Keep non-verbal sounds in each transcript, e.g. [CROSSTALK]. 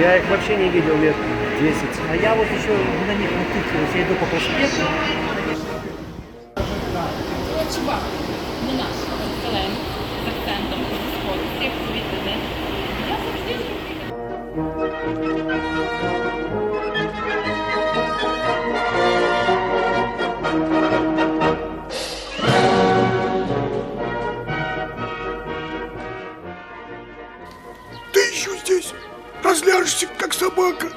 Я их вообще не видел лет 10. А я вот еще на них натыкиваюсь, я иду по проспекту. Чувак, не наш, зелений, з акцентом, з сходу, звідти, Я завжди Ты еще здесь разляжешься, как собака.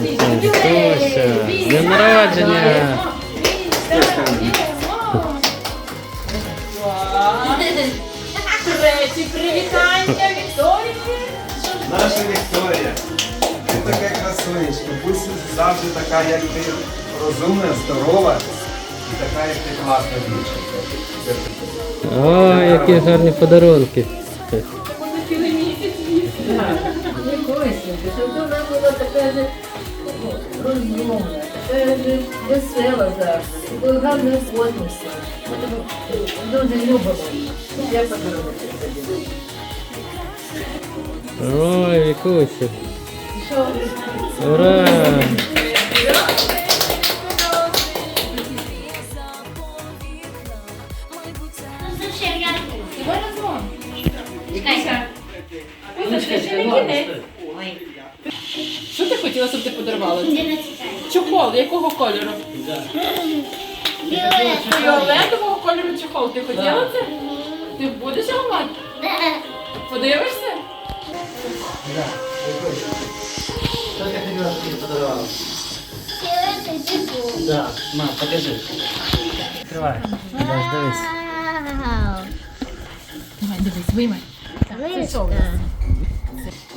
Днем народження! Третє привітання Вікторії. Наша Вікторія, ти така красунечка, пусть завжди така, як ти розумна, здорова і така, як ти класна дівчинка. О, які гарні подарунки. Косінька, щоб вона була така же ну, розумна, така же весела завжди, такою гарною посмішкою. Ми тебе дуже любимо. Я подарунок тобі. Ой, Вікуся. Що? Ура! Давай разом. Кузочка, ще не кінець. Хотіла, щоб ти подарувала? Чохол, якого кольору? Фіолетового кольору чохол. Ти хотіла це? Ти будеш його мати? Подивишся? Що ти хотіла, щоб тобі подарувала? Да, мам, покажи. Відкривай. Дивись. Давай, дивись, виймай. Це?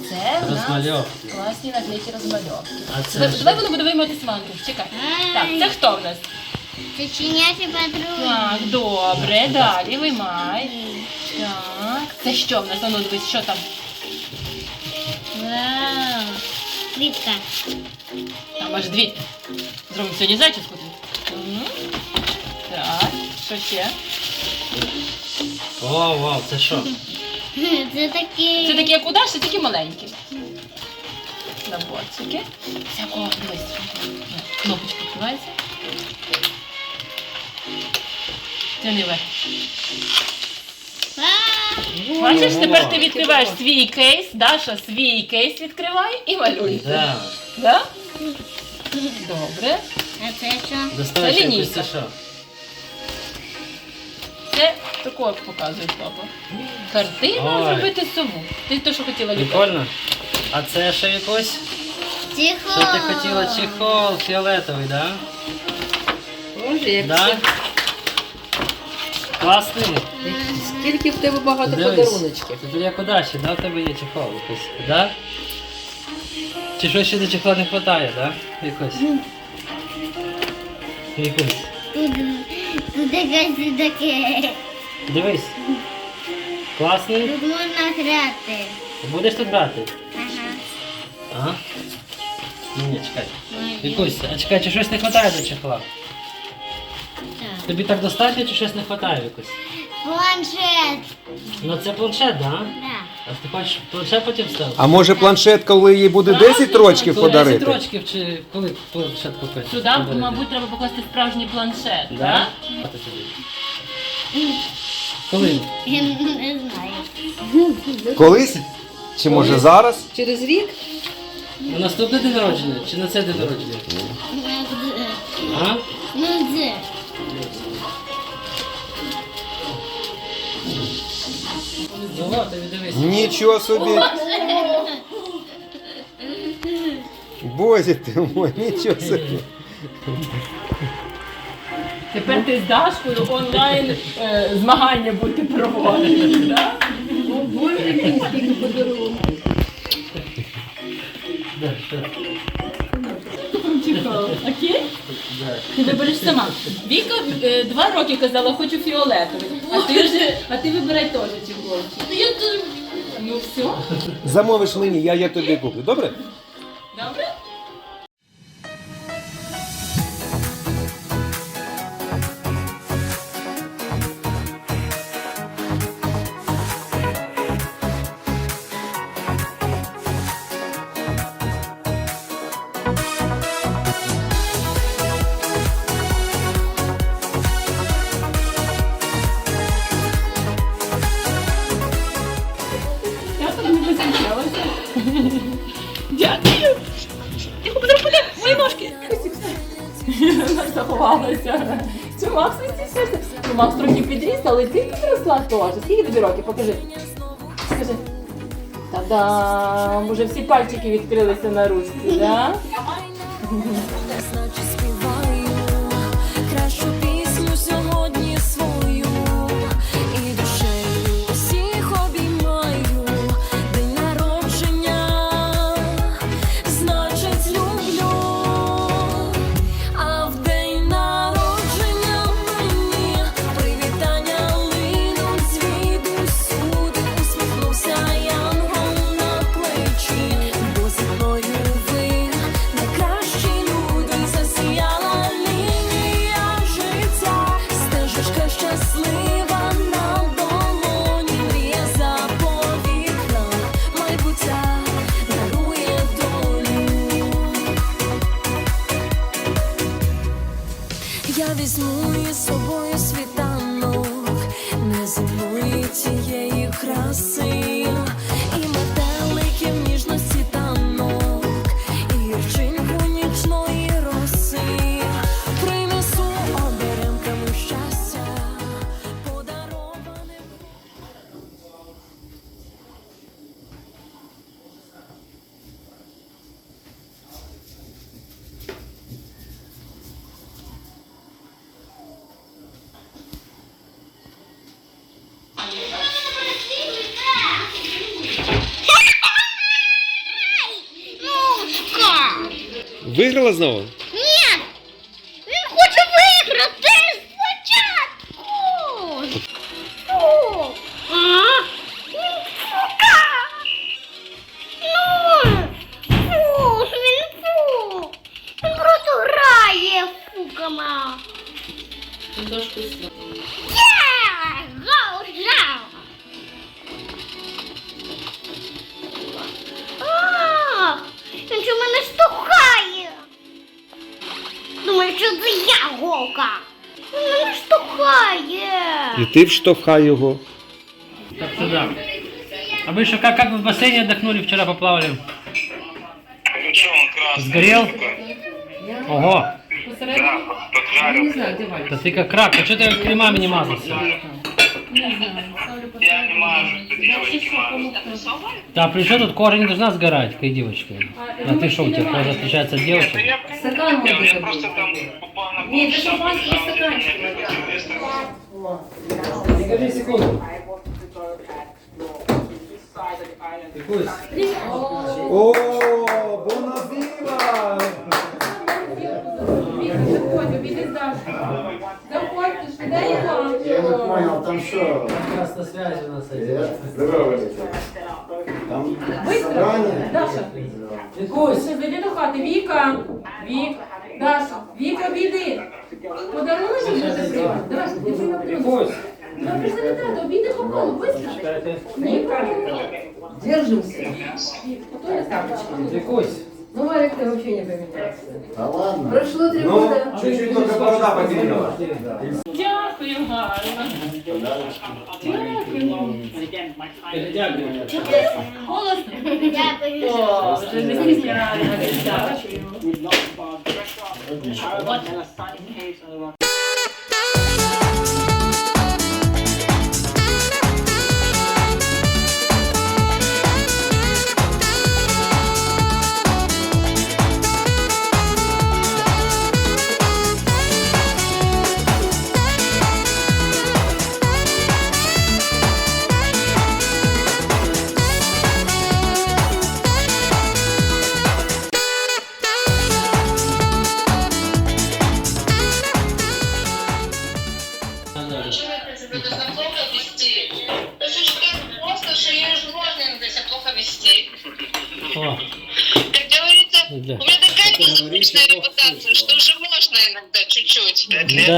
Це у нас Розмальовки. класні наклейки розмальовки. А це Давай, ж- давай воно буде виймати сманку. Чекай. Так, це хто в нас? Це чинячі патруль. Так, добре, далі виймай. Так, це що в нас? А Ну, дивись, що там? Вау. Квітка. Там аж дві. Зробимо сьогодні зачіску. Мгм. Так, що ще? О, вау, це що? Це такі. Це такі як у Даші, такі маленькі. Наборчики. Всякого, дивись. Кнопочка відкривається. Вверх. А, Бачиш, тепер ти відкриваєш свій кейс, Даша свій кейс відкриває і малює. Да. Да? Добре. А це що? Це лінійка. Це що? Такого показує папа. Картина Ой. зробити сову. Ти то, що хотіла ліпити. Прикольно. А це ще якось? Тихо. Що ти хотіла? Чехол фіолетовий, да? Боже, як Да? Класний. Скільки в тебе багато Дивись. подаруночків. Тепер як у Даші, да, в тебе є чехол якийсь, да? Чи щось ще до чехла не вистачає, да? Якось. Якось. Тут таке. Дивись. Класний. Тут можна грати. Будеш тут грати? Ага. Ага. Ні, ні, чекай. Вікусь, а чекай, чи щось не вистачає до чехла? Так. Тобі так достатньо, чи щось не вистачає, Вікусь? Планшет. Ну це планшет, да? Да. А ти хочеш планшет потім ставити? А може планшет, коли їй буде 10 років Коли 10 рочків, чи коли планшет купити? Сюди, мабуть, треба покласти справжній планшет, Да? так? А ти сюди. Коли? Я не знаю. Колись? Чи може зараз? Через рік? На наступний день народження, чи на цей день народження? А? Ну, де? Тобі дивись. Нічого собі. Боже ти мой, нічого собі. Тепер ти з Дашкою онлайн е, змагання будете проводити, так? Окей? Ти вибереш сама. Віка е, два роки казала, хочу фіолетовий. А ти вже, а ти вибирай теж. Я теж. Ну все, Замовиш мені, я, я тобі куплю, добре? Підросла теж. Скільки тобі років? Покажи. Скажи. Та-дам! Уже всі пальчики відкрилися на ручці, да? elas não. штовхає. І ти вштовхай його. Так, сюда. А вы что, как, как вы в бассейне отдохнули, вчера поплавали? Сгорел? Ого, Не знаю, де Валя. да ты как рак, а что ты кремами не мазался? Да, при чем тут кожа не должна сгорать, как девочка. А ты что, у тебя кожа отличается от девочек? Стакан може забути. Ні, це шампанський стаканчик. Скажи секунду. Якусь. О, бонавіва! Заходь, обійди з Дашкою. Заходь понял, там что? Как раз на связи у нас Привет. Здорово, Там собрание? Даша, Вікусь, ще зайди до хати. Віка, Вік, Даша, Віка, піди. Подарунок вже прийняв. Даша, ти прийняв подарунок. Ну, прийшли не треба, обійди по колу, быстро. Віка, Держимся. Вік, ото я ставочки. Вікусь. Ну, Марик, ты вообще не поменялся. Да ладно. Прошло три Ну, года. чуть-чуть только борода побелела. Дякую, гарно. Дякую. Голосно. Дякую. О, вже не стісняю. тебе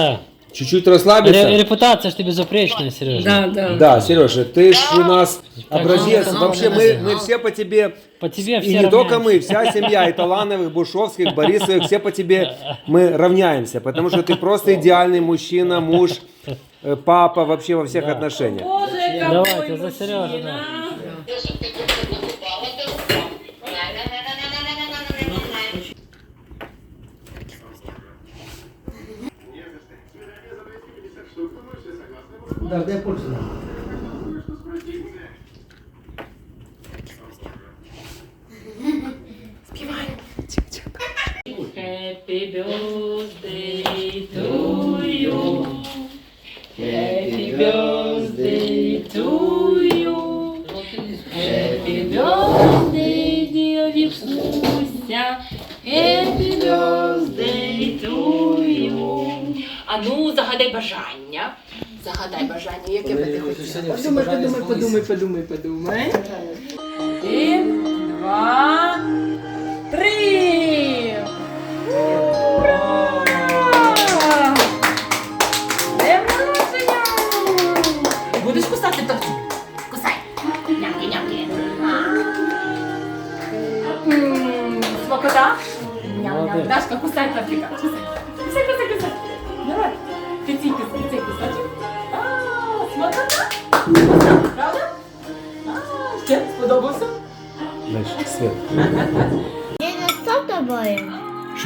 да. Чуть-чуть Ре- расслабиться. репутация ж тебе безупречная, Сережа. Да, да. Да, Сережа, ты ж у нас образец. ну, Вообще, ну, мы, ну, мы все по тебе, По тебе и все не только равняются. мы, вся семья, и Талановых, Бушовских, Борисовых, все по тебе мы равняемся, потому что ты просто идеальный мужчина, муж, э, папа вообще во всех Да. отношениях. Боже, Давайте, какой за Сережу, мужчина. Да, дай пульс. Happy birthday to you. Happy birthday to you. Happy birthday, dear Вікуся. Happy birthday to you. А ну, загадай бажання. Загадай бажання, яке би ти хотіла. Подумай, подумай, подумай, подумай, подумай.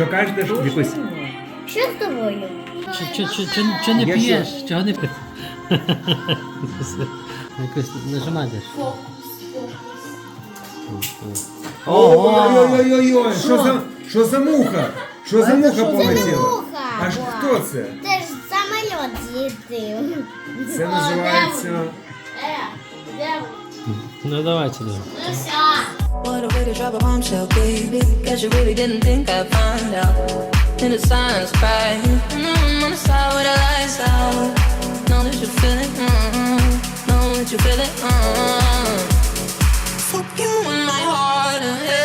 Що кажете, Вікусь? Що з тобою? Чи, чи, чи, чи, чи не Я п'єш? Чого не п'єш? [LAUGHS] Якось нажимаєш. Ой-ой-ой-ой, що за, що за муха? Що за муха полетіла? Муха. Аж хто це? Це ж самоліт злітив. Це називається... Ну давайте, да. Ну. What a way to drop a bombshell, baby. Guess you really didn't think I'd find out. In the silence, crying. Mm, on the side with the lights out. Know that you feel it. Mm, know that you feel it. Mm. Fuck you in my heart and head.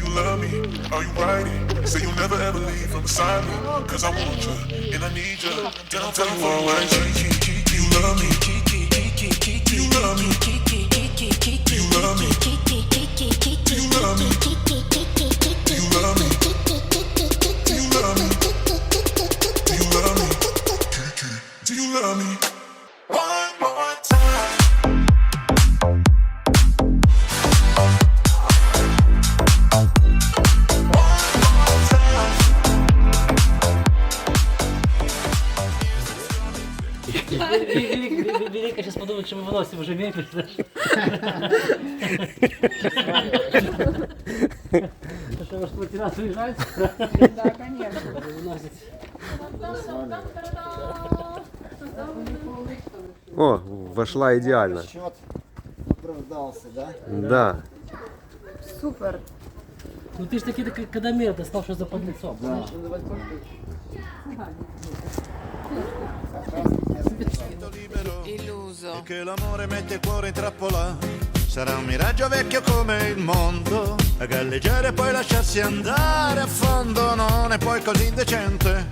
love me? Are you riding? Say you'll never ever leave from beside me. Cause I want you, and I need you, down for you always. Do you love me? Что, может, квартира уезжает? Да, конечно. О, вошла идеально. Счет оправдался, да? Да. Супер. Ну ты ж таки такой кадомер достал, что за подлецом. Да. Illuso. Che l'amore mette il cuore in trappola. Sarà un miraggio vecchio come il mondo. A galleggiare e poi lasciarsi andare a fondo non è poi così indecente.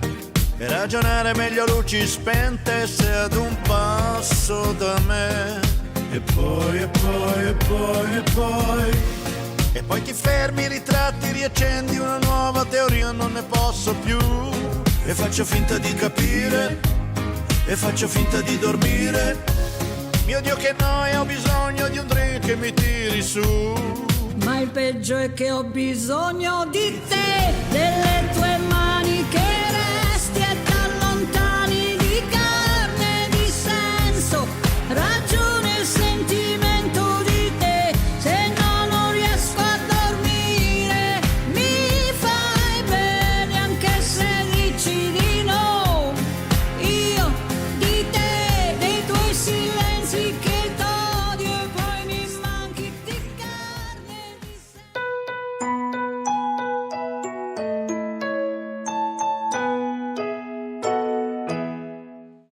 E ragionare meglio luci spente se ad un passo da me. E poi, e poi, e poi, e poi. E poi ti fermi, ritratti, riaccendi una nuova teoria, non ne posso più. E faccio finta di capire e faccio finta di dormire. Mio Dio che noia, ho bisogno di un drink che mi tiri su. Ma il peggio è che ho bisogno di te, delle